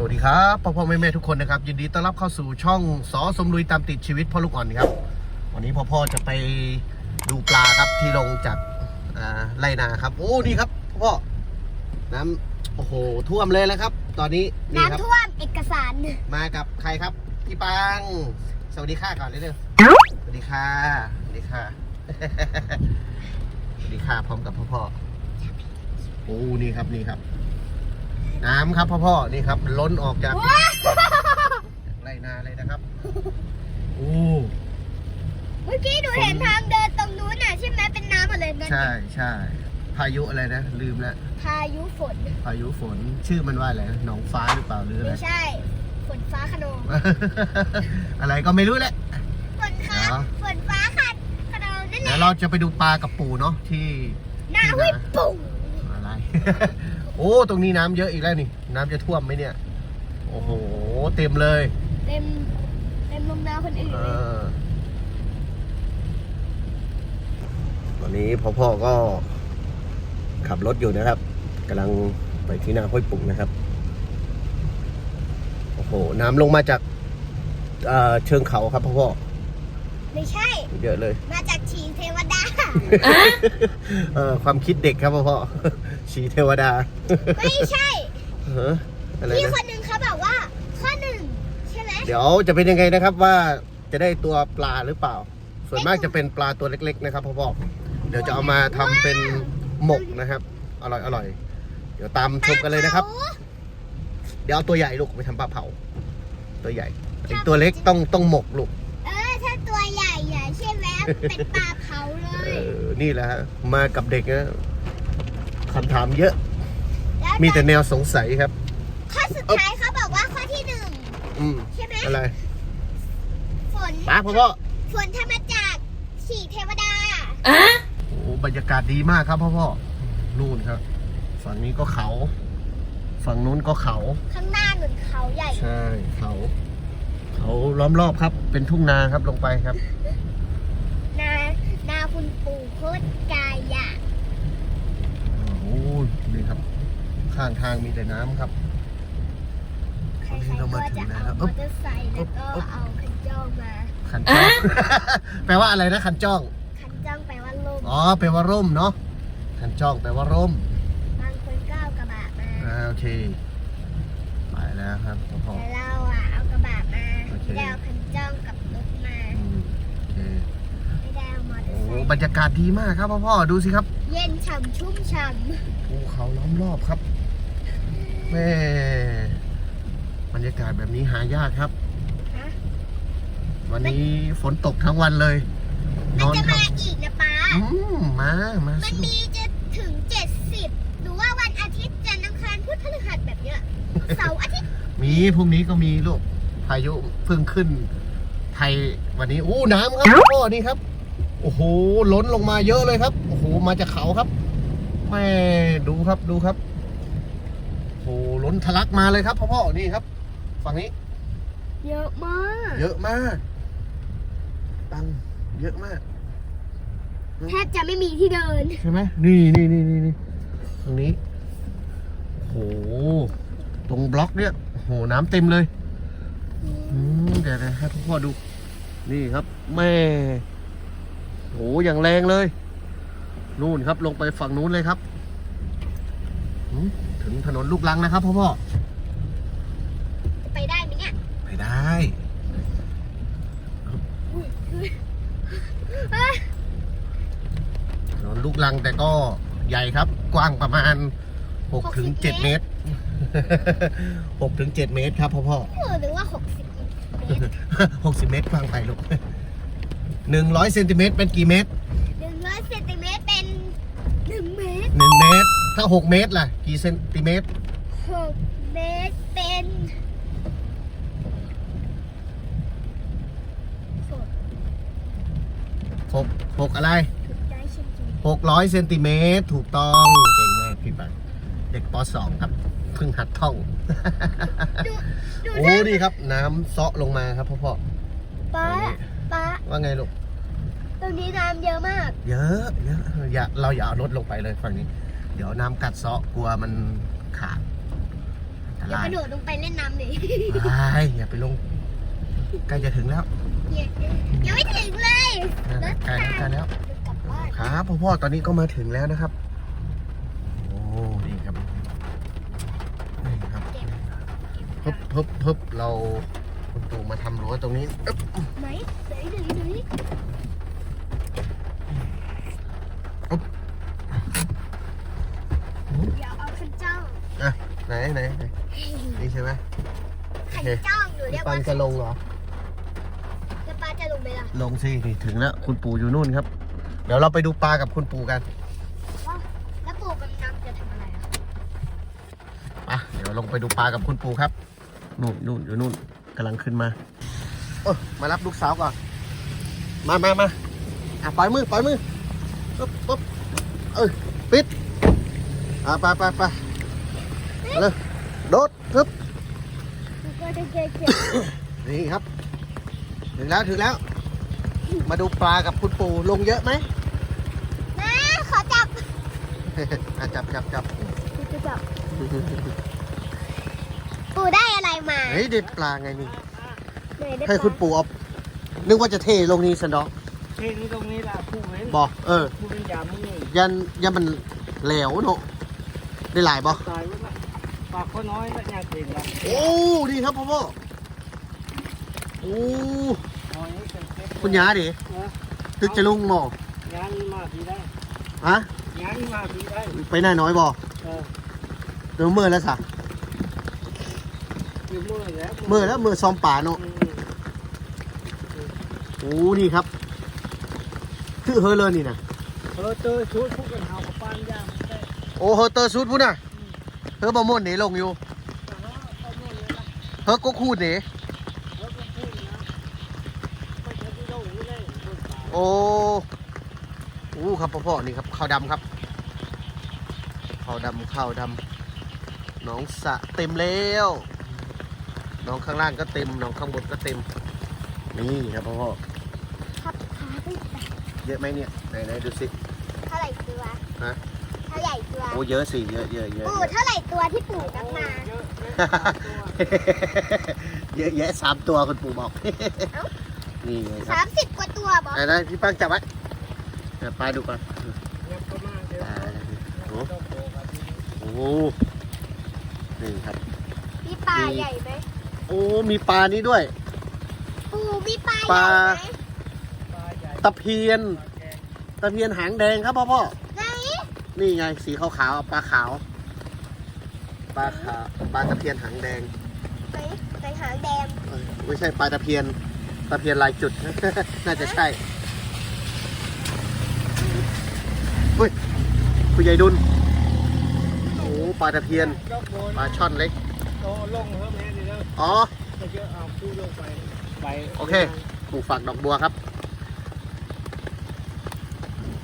สวัสดีครับพ่อพ่อแม่แม่ทุกคนนะครับ ยินดีต้อนรับเข้าสู่ช่องสอสมลุยตามติดชีวิตพ่อลูกอ่อนครับ วันนี้พ่อพ่อจะไปดูปลาครับที่ลงจากอ่าไรนาครับ โอ้นี่ครับพ่อพ่อน้ำโอ้โหท่วมเลยแล้วครับ ตอนนี้นี่ครับน้ำท่วมเอกสารมากับใครครับพี่ปังสวัสดีค่ะก่อนเลยเร็วสวัสดีค่ะสวัสดีค่ะสวัสดีค่ะพร้อมกับพ่อพ่อโอ้นี่ครับนี่ครับ น้ำครับพ่อพ่อนี่ครับล้นออกจากไรนาเลยนะครับโอ้เมื่อกี้หนูเห็นทางเดินตรงนู้นน่ะใช่ไหมเป็นน้ำหมดเลยนั่นใช่ใช่พายุอะไรนะ ลืมแล้วพายุฝนพายุฝนชื่อมันว่าอะไรนะหนองฟ้าหรือเปล่าหรืออะไรไม่ใช่ ฝนฟ้าขนองอะไรก็ไม่รู้แหละฝนฟ้าเหรอฝนฟ้าขัดขนองนั่นแหเดี๋ยละวเราจะไปดูปลากับปู่เนาะที่หน้าห้วยปุ่งอะไร โอ้ ตรงนี้น้ำเยอะอีกแล้วนี่ น้ำจะท่วมไหมเนี่ย โอ้โห เต็มเลย เต็มเต็มลมนาคนอื่นเอเลยอวันนี้พ่อพ่อก็ขับรถอยู่นะครับกำลังไปที่นาห้วยปุ่งนะครับ โอ้โห น้ำลงมาจากเอ่อเชิงเขาครับพ่อพ่อไม่ใช่ เยอะเลย มาจากชีเทวดา เออความคิดเด็กครับพ่อพ่อ ชีเทวดาไม่ใช่เอออะไรพี่นะคนหนึ่งเขาบอกว่า ข้อหนึ่งใช่ไหมเดี๋ยวจะเป็นยังไงนะครับว่าจะได้ตัวปลาหรือเปล่า ส่วนมากจะเป็นปลาตัวเล็ก ๆ นะครับพ่อพ่อเดี๋ยวจะเอามาทำเป็นหมกนะครับ อร่อยอร่อยเดี๋ยวตามชมกันเลยนะครับ เดี๋ยวเอาตัวใหญ่ลูกไปทำปลาเผา ตัวใหญ่ไอตัวเล็กต้องต้องหมกลูก เออถ้าตัวใหญ่ใหญ่ใช่ไหมเป็นปลาเผาเลเอย อนี่แหละฮะมากับเด็กนะ คำถามเยอะแล้วมีแต่แนวสงสัยครับ ข้อสุดท้ายเขาบอกว่าข้อที่หนึ่งอืม ใช่ไหมอะไรฝนปลาพ่อพ่อฝนทำมาจากฉีเทวดาโอ้บรรยากาศดีมากครับพ่อพ่อนู่นครับ ฝั่งนี้ก็เขา ฝั่งนู้นก็เขา ข้างหน้าหนุนเขาใหญ่ ใช่เขา เขาล้อมรอบครับ เป็นทุ่งนาครับลงไปครับ นา นาคุณปู่โคตรกายะโอ้โห นี่ครับ ข้างทางมีแต่น้ำครับ ใครวันนี้เราๆมาก็ถึจะงแล้วเอาครับมอเตอร์ไซค์แล้วก็อึ๊บเอาคันจ้องมาขันจ้อง แปลว่าอะไรนะขันจ้อง คันจ้องแปลว่าลมอ๋อ แปลว่าร่มเนาะขันจ้องแปลว่าร่ม บางคนก็เอากระบะมาอ่า โอเค ไปแล้วครับพ่อพ่อแต่เราอะเอากระบะมาโอเคไม่ได้เอาคัน บรรยากาศดีมากครับพ่อพ่อดูสิครับ เย็นฉ่ำชุ่มฉ่ำภูเขาล้อมรอบครับแม่บรรยากาศแบบนี้หายากครับฮะวันนี้ฝนตกทั้งวันเลยนมันอนจะทัมาบอีกนะป้าอืมมามามันสิลูกมีจะถึง 70 หรือว่าวันอาทิตย์จันทร์อังคารพุธพฤหัสแบบเนี้ย เสาร์อาทิตย์มีพรุ่งนี้ก็มีลูกพายุเพิ่งขึ้น ไทยวันนี้อู้น้ำครับพ่อนี่ครับ โอ้โหล้นลงมาเยอะเลยครับโอ้โหมาจากเขาครับแม่ดูครับดูครับโอ้โหล้นทะลักมาเลยครับพ่อพ่อนี่ครับ ฝั่งนี้ เยอะมาก เยอะมาก ตังค์เยอะมากแทบจะไม่มีที่เดิน ใช่ไหมนี่นี่นี่นี่นี่ตรงนี้โอ้โหตรงบล็อกเนี่ยโอ้โหน้ำเต็มเลยอืมเดี๋ยวนะให้พ่อดู นี่ครับ แม่ โอ้โหอย่างแรงเลย นู่นครับลงไปฝั่งนู้นเลยครับหืมถึงถนนลูกลังนะครับพ่อพ่อไปได้ไหมเนี่ยไปได้ถนนลูกลังแต่ก็ใหญ่ครับ กว้างประมาณ6ถึง7เมตร6ถึง7เมตรครับพ่อพ่อเออหรือว่า60เมตร60เมตรกว้างไปลูก 100เซนติเมตรเป็นกี่เมตร100เซนติเมตรเป็น1เมตร1เมตร ถ้า 6 เมตรล่ะ กี่เซนติเมตร6เมตรเป็นหก6 6 อะไรถูกได้เช่นกัน600เซนติเมตรถูกต้องเก่งมากพี่ปังเด็กป .2 ครับเพิ่งหัดท่อง ดูดูโอ้นะดีครับ น้ำเซาะลงมาครับพ่อพ่อป้า ป้าว่าไงลูก ตรงนี้น้ำเยอะมาก เยอะเยอะอย่าเราอย่าเอารถลงไปเลยฝั่งนี้ เดี๋ยวน้ำกัดเซาะกลัวมันขาดกัดอย่าลากยระโดดลงไปเล่นน้ำเลยไปอย่าไปลงใกล้จะถึงแล้วยังไม่ถึงเลยนั่นรน่ะถใกล้แล้วใกล้แล้ว กลับบ้านครับพ่อพ่อตอนนี้ก็มาถึงแล้วนะครับ โอ้นี่ครับนี่ครับเก็บพึบพึบพึบเราคุณ ปู่มาทำรั้วตรงนี้อึ๊บไหนไหนไหนไหนอย่าเอาขันจ้องอะไหนไหนไหนนี่ใช่ไหมขันจ้องหนูเรียกปัว่างจะลงเหรอ จะปลาจะลงไปละลงสินี่ถึงแล้วคุณปู่อยู่นู่นครับ เดี๋ยวเราไปดูปลากับคุณปู่กันว่าแล้วปู่กำลังจะทำอะไรอะอะเดี๋ยวลงไปดูปลากับคุณปู่ครับนู่นนู่นอยู่นู่น กำลังขึ้นมาเออมารับลูกสาวก่อน มามามาอะปล่อยมือปล่อยมือปุ๊บปุ๊บเอ้ยปิดอะไปไปไปเลยโดดปึ๊บหนูก็จะเจอเจ็บนี่ครับ ถึงแล้วถึงแล้ว มาดูปลากับคุณปู่ลงเยอะไหมแม่ขอจับอะจับจับจับจะจับ ปู่ได้อะไรมาเฮ้ยเด็ดปลาไงนี่ไหนได้ให้ปลาคุณปู่เอานึกว่าจะเทลงนี้สันดอกเท่นี้ตรงนี้ล่ะผู้เว้นบอกเออผู้เป็นยามึงนี่ยันยันมันแหลวเนอะได้หลายบ่ตายไว้ละปากเขาน้อยแล้วยาเก่งละโอ้ดีครับพ่อพ่อโอ้น้อยนี่เป็นเพชรคุณยาดิเออตึกจะลุงหมอยานี่มาทีได้ฮะยานี่มาทีได้ไปหน้าน้อยบ่เออเดี๋ยวมือแล้วสะอยู่ มือแล้วมือแล้วมือซ้อมป่าเนอะอืมโอ้นี่ครับ คือเฮอเลยนี่นะเออเจอชุดพวกกันเฮากับปานยามแต่โอ้เฮอเตอร์ซูดพุ่นน่ะเฮอบะม่วนนี่ลงอยู่แต่ว่าเขาโน่นเลยนะเฮอก็คูดนี่แล้วก็พูดนะไม่ใช่ที่โลกนี่เลยคนตายโอ้โอ้ครับพ่อพ่อนี่ครับข้าวดำครับข้าวดำข้าวดำหนองสระเต็มแล้วห นองข้างล่างก็เต็มหนองข้างบนก็เต็ม นี่ครับพ่อพ่อครับขาไปไหนเยอะไหมเนี่ยไหนไหนดูสิเท่าไหร่ตัวฮะเท่าไหร่ตัวโอ้เยอะสิเยอะเยอะเยอะปู่เท่าไหร่ตัวที่ปู่นับมาเยอะเยอะสามตัวเยอะแยะสามตัวคุณปู่บอกนี่ไงคสารับมสิบกว่าตัวบอกไหนๆพี่ปังจับไว้เดี๋ยวไปดูก่อนยังประมาณเดียวอ่าโอ้ต้องโตกันทีนี้โหนี่ครับมีปลาใหญ่ไหม โอ้มีปลานี้ด้วย ปู่มีปลาใหปญ่ลาไหมปลา ใหญ่ตะเพียนปลาแกงตะเพียนหางแดงครับพ่อพ่อ ไหนนี่ไงสีขาวๆปลาขาว ปลาขาวปลาตะเพียนหางแดงไหนไหนหางแดงเอ้ยไม่ใช่ปลาตะเพียน ตะเพียนลายจุด น่าจะใช่เฮ้ยคุณยายดุลโอ้ปลาตะเพียนยกโบนปลาช่อนเล็ก โตลงเพิ่มแม่ดีแล้ว อ๋อจะเยอะเอาคู่ลงไปไปโอเคปลูกฝักดอกบัวครับ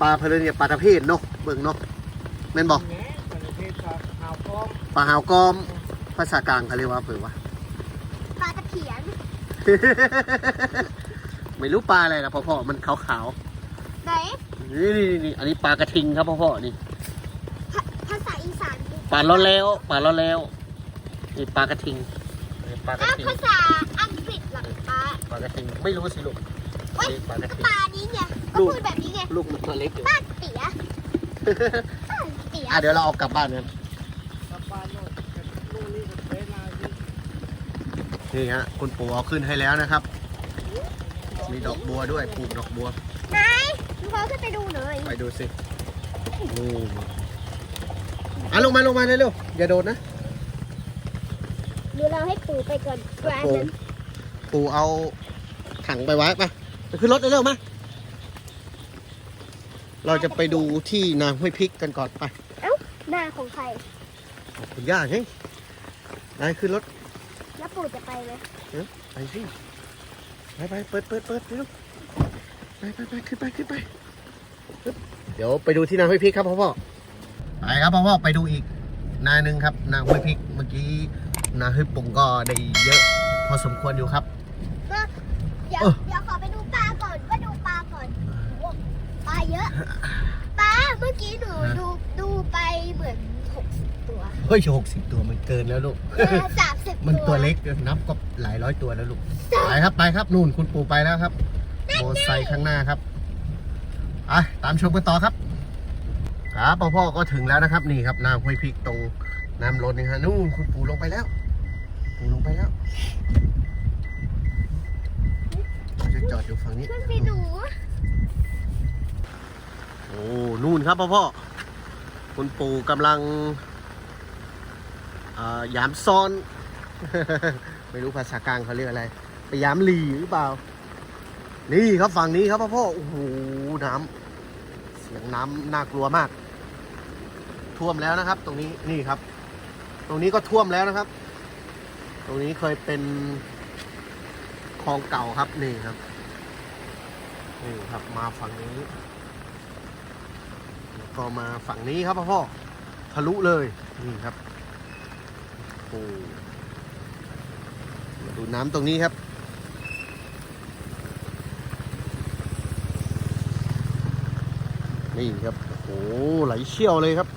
ปลาเพลินเนี่ยปลาตะเพียนเนาะเบิ่งเนาะแม่นบอกแหม่ประเทศปลาหาวพร้อมปลาหาวกอม ภาษากลางเขาเรียกว่าเผื่อว่าปลาตะเพียนไม่รู้ปลาอะไรนะพ่อพ่อมันขาวไหนๆนี่นี่นี่อันนี้ปลากระทิงครับพ่อพ่อนี่ ภาภาษาอีสานคือปลาล้อแล้วปลาล้อแล้วนี่ปลากระทิงนี่ ปลากระอ้าวทิงภาษาอังกฤษเหรอปลาปลากระทิงไม่รู้สิลูกเว้ยนี่ปลากระก็ทิง ปลานี้ไงก็ลูกพูดแบบนี้ไงลูกมันตัวเล็กอยู่ ป้าเตี๋ยป้าเตี๋ยอะเดี๋ยวเราเอากลับบ้านกันปลาปลาโน่นลูกนี่ก็เป็นนาที่นี่ฮะคุณปู่เอาขึ้นให้แล้วนะครับ มีดอกบัวด้วยปลูกดอกบัว ไหนลุงพ่อขึ้นไปดูหน่อยไปดูสินี่อะลงมาลงมาเร็วๆอย่าโดดนะ ดูเราให้ปู่ไปก่อนกลางปู่นั้นปู่เอาถังไปไว้ปะไปขึ้นรถเร็วๆมาเราจะไปดูที่นาห้วยพริกกันก่อนไปหน้าของใคร ขอบคุณย่าเฮ้ยนายขึ้นรถแล้วปู่จะไปไหมไปสิไปไปเปิดเปิดเปิดเร็วไปไปไปขึ้นไปขึ้นไปปึ๊บเดี๋ยวไปดูที่นาห้วยพริกครับพ่อพ่อไปครับพ่อพ่อไปดูอีกนาหนึ่งครับนาห้วยพริกเมื่อกี้ นาห้วยปุ่งก็ได้เยอะ พอสมควรอยู่ครับก็เดี๋ยวเออเดี๋ยวขอไปดูปลาก่อนก็ดูปลาก่อนโอ้ปลาเยอะปลาเมื่อกี้หนูดูดูไปเหมือนโถกสิบตัวเฮ้ยหกสิบตัวมันเกินแล้วลูก สามสิบมันตัวเล็กนับก็หลายร้อยตัวแล้วลูก ไปครับไปครับนู่นคุณปู่ไปแล้วครับโมอไซค์ข้างหน้าครับไปตามชมกันต่อครับครับพ่อพ่อก็ถึงแล้วนะครับ นี่ครับน้ำห้วยพริกตรงน้ำล้นนี่ฮะนู่นคุณปู่ลงไปแล้ว ปู่ลงไปแล้วเราจะจอดอยู่ฝั่งนี้เพื่อนพี่หนูโอ้ นู่นครับพ่อพ่อ คุณปู่กำลังอ่ายามซ้อน ไม่รู้ภาษากลางเขาเรียกอะไร ไปยามหลีหรือเปล่า นี่ครับฝั่งนี้ครับพ่อพ่อ โอ้โห น้ำ เสียงน้ำน่ากลัวมาก ท่วมแล้วนะครับ ตรงนี้ นี่ครับ ตรงนี้ก็ท่วมแล้วนะครับต รงนี้เคยเป็นคลองเก่าครับนี่ครับนี่ครับมาฝั่งนี้แล้วก็มาฝั่งนี้ครับพ่อพ่อทะลุเลยนี่ครับโอ้มาดูน้ำตรงนี้ครับนี่ครับโอ้ไหลเชี่ยวเลยครับ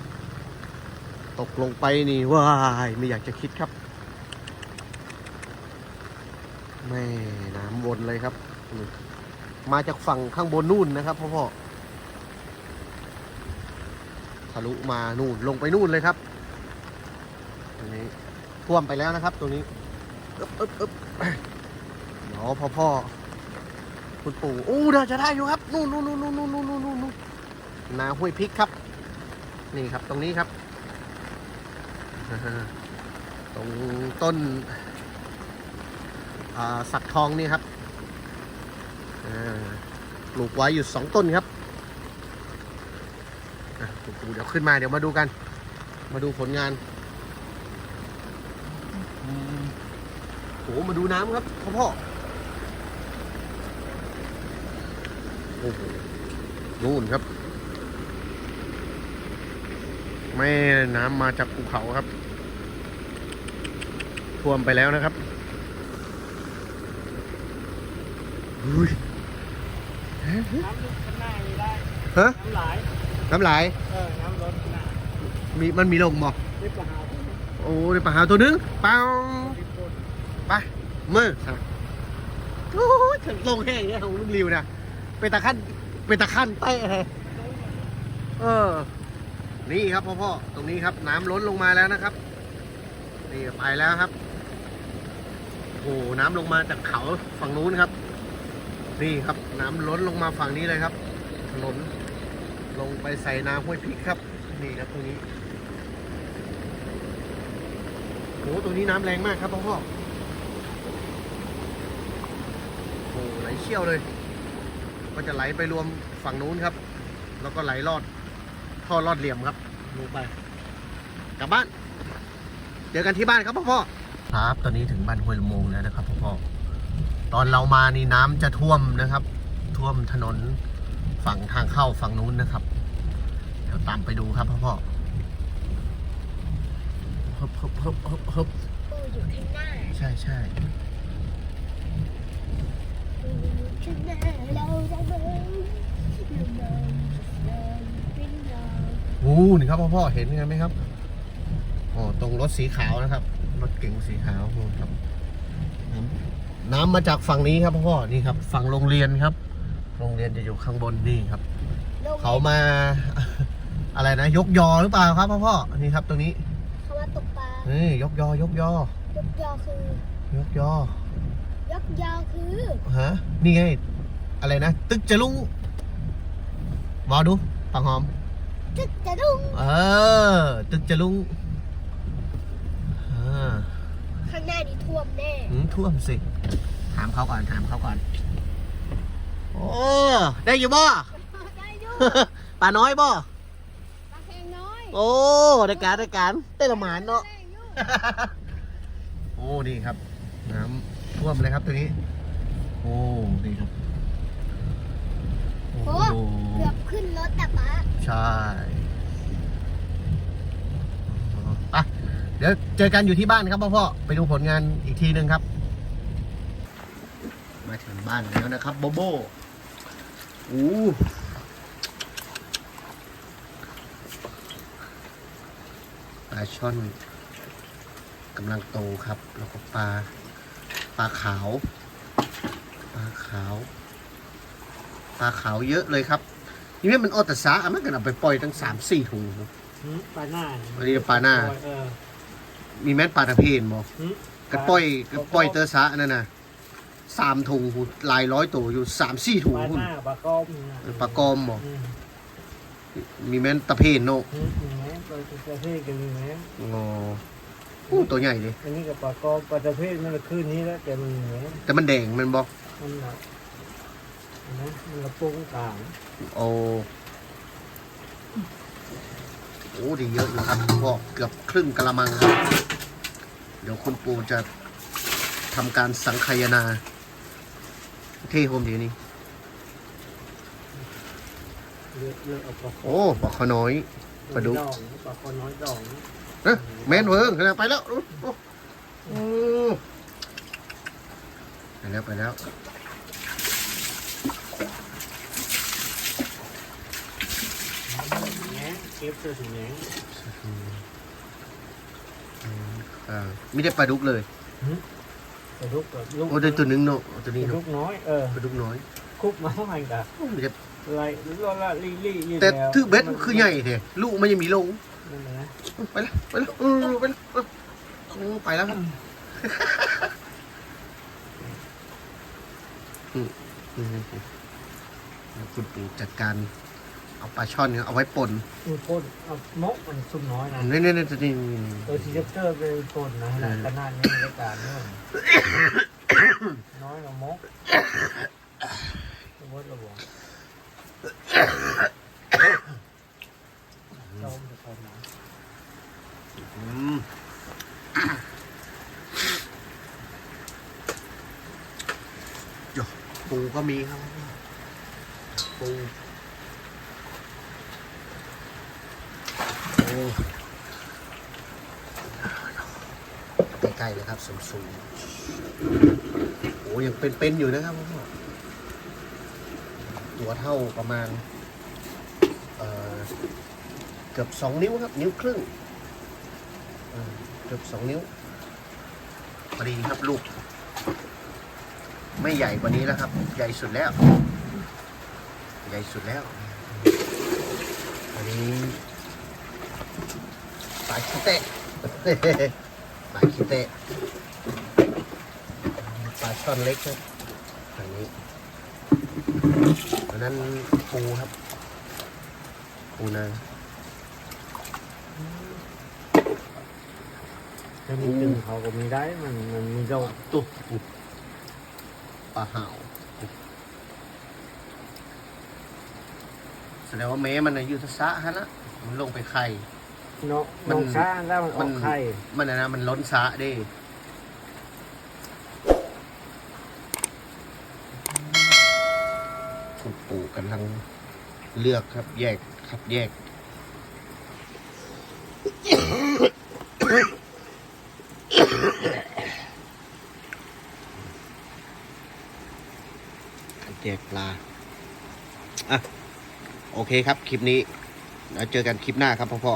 ตกลงไปนี่ว้ายไม่อยากจะคิดครับแม่ นเลยครับ มาจากฝั่งข้างบนนู่นนะครับพ่อพ่อทะลุมานู่นลงไปนู่นเลยครับตรงนี้ท่วมไปแล้วนะครับ ตรงนี้อึ๊บอึ๊บอึ๊บเดี๋ยวพ่อพ่อคุณปู่โอ้เดี๋ยวจะได้อยู่ครับนู่นนู่นนู่นนู่นนู่นนู่นนู่นนู่นนาห้วยพริกครับ นี่ครับตรงนี้ครับ ตรงต้นสักทองนี่ครับ ปลูกไว้อยู่สองต้นครับปูเดี๋ยวขึ้นมาเดี๋ยวมาดูกัน มาดูผลงานอืมโอ้มาดูน้ำครับพ่อพ่อโอ้โหนู่นครับแม่น้ำมาจากภูเขาครับ ท่วมไปแล้วนะครับอุ้ย น้ำลึกข้างหน้านี่ได้ ฮะ น้ำไหลน้ำไหลเออ น้ำล้นข้างหน้ามีมันมีลงบ่นี่ปลาหาวที่โอ้ในป่าหาวตัวนึงเปล่าดิบคนไปมือครับโอ้ยถึงลงแห้งเนี่ยของลุงริวนะเป็นตะขั้นเป็นตะขั้นเตะเลยเออ นี่ครับพ่อพ่อตรงนี้ครับ น้ำล้นลงมาแล้วนะครับ นี่ไปแล้วครับโอ้โหน้ำลงมาจากเขาฝั่งนู้นครับ นี่ครับ น้ำล้นลงมาฝั่งนี้เลยครับถนนลงไปใส่น้ำห้วยพริกครับ นี่ครับตรงนี้โอ้โหตรงนี้น้ำแรงมากครับพ่อพ่อโอ้โหไหลเชี่ยวเลย ก็จะไหลไปรวมฝั่งนู้นครับ แล้วก็ไหลลอดท่อลอดเหลี่ยมครับลงไป กลับบ้านเจอกันที่บ้านครับพ่อพ่อครับตอนนี้ถึงบ้านห้วยละมงแล้วนะครับพ่อพ่อตอนเรามานี่น้ำจะท่วมนะครับ ท่วมถนนฝั่งทางเข้าฝั่งนู้นนะครับ เดี๋ยวตามไปดูครับพ่อพ่อฮึบฮึบฮึบฮึบฮึบปูอยู่ข้างหน้าใช่ใช่ปูอยู่ข้างหน้าเราจะเดินเราเดินเดินเป็นเราโอ้นี่ครับพ่อพ่อเห็นกันไหมครับอ๋อตรงรถสีขาวนะครับ รถเก๋งสีขาวนู่นครับน้ำน้ำมาจากฝั่งนี้ครับพ่อพ่อนี่ครับ ฝั่งโรงเรียนครับ โรงเรียนจะอยู่ข้างบนนี่ครับลงเขามา อะไรนะ ยกยอหรือเปล่าครับพ่อพ่อนี่ครับตรงนี้เขาว่าตกปลานี่ยกยอยกยอยกยอคือยกยอยกยอคือฮะนี่ไงอะไรนะ ตึกจะลุงวอดูปังหอมจึกจะดุ้งเออ ตึกจะลุงอ่าข้างหน้านี่ท่วมแน่อืมท่วมสิ ถามเขาก่อนถามเขาก่อน โอ้ได้อยู่บ่ ได้อยู่ป่าน้อยบ่ ปลาแข็งน้อย โอ้ได้การได้การได้ละหมานเนาะได้อยู่โอ้นี่ครับ น้ำท่วมเลยครับตัวนี้ โอ้นี่ครับ โอ้โอ้เกือบขึ้นรถแต่ป้าใช่ไปเดี๋ยวเจอกันอยู่ที่บ้านครับพ่อพ่อไปดูผลงานอีกทีหนึ่งครับ มาถึงบ้านแล้วนะครับโบโบ อู้ช่อนกำลังโตครับ แล้วก็ปลาปลาขาว ปลาขาว ปลาขาวเยอะเลยครับนี่แม่มันออตสาอะมันกันเอาไปปล่อยตั้งสามสี่ถุงหืมปลาหน้าอันนี้ปลาหน้าเออมีแม่นปลาตะเพียนบอกหืมกระปล่อยกระปล่อยเตอร์สาอันนั่นน่ะ สามถุงหุ่นหลายร้อยตัวอยู่สามสี่ถุงปลาหุ่หนน้าปลากรอบนะปลากอมบอกอืมมีแม่นตะเพียนเนาะหืมมีไหมปลาตะเภทกันมีไหมอ๋ออู้ตัวใหญ่เลยอันนี้กับปลากรอบปลาตะเภทมันละคืนนี้แล้วแต่มันมีไหมแต่มันแดงมันบอกมันละนะมันละปุ้งต่างโอ้โอ้ดีเยอะอยู่ครับพอเกือบครึ่งกะละมังครับ เดี๋ยวคุณปูจะทำการสังคายนา เท่โฮมดีนี่เลือกเลือกเอาปลาโอ้ปลาขอน้อยปลาดุกดองปลาคอน้อยดองนะแมนเวิร์งขนาดไปแล้วโอ้โอ้โอ้ไปแล้วไปแล้วแหนเก็บเสื้อถุงแหนอ่าไม่ได้ปลาดุกเลย ปลาดุกกับลูกโอ้ได้ตัวหนึงเนาะตัวปนี้ลาดุเนาะกน้อยเออปลาดุกน้อยคุบมาเท่าไหร่กันไม่ได้ไรลอละลี่ลี่อยู่แต่ล้วถือเบ็ดคือใหญ่แท้ลูกมันยังมีลงนั่นแหละนะไปแล้วไปแล้วเออไปแล้วเออโอ้ไปแล้วครับอืมอืมคุณปู่จัดการ เอาปลาช่อนเนี่ยเอาไว้ป่นมีพ่นเอามกมันซุ่มน้อยนะนี่นี่นี่นี่ตัวซีเจเตอร์เป็นพ่นนะขนาดขนาดนี้ในการเนี่ยน้อยกว่ามกมดระวังจอมจะพอนะอืมโยปูก็มีครับปูโอ้ใก ล้ๆเลยครับสูงๆโอ้ยังเป็นๆอยู่นะครับพ่อตัวเท่าประมาณเเกือบสองนิ้วครับ นิ้วครึ่งเเกือบสองนิ้วพอดีครับลูก ไม่ใหญ่กว่านี้แล้วครับ ใหญ่สุดแล้ว ใหญ่สุดแล้วอันนี้ปลาคิเตะ ปลาคิเตะปลาช่อนเล็กครับอันนี้อันนั้นปูครับ ปูนาถ้ามีตึงเขาก็มีได้มันมันมีโรคตุ๊บปลาห่าวแสดงว่าแม้มันน่ะอยู่ทศะฮะนะมันลงไปไข่ เนาะมันน้องช้างแล้วมันอมัอนกไข่มันน่ะนะมันล้นสะเด้คุณปู่กำลังเลือกครับ แยกครับแยกแยกปลา อะ โอเคครับ คลิปนี้ แล้วเจอกันคลิปหน้าครับพ่อพ่อ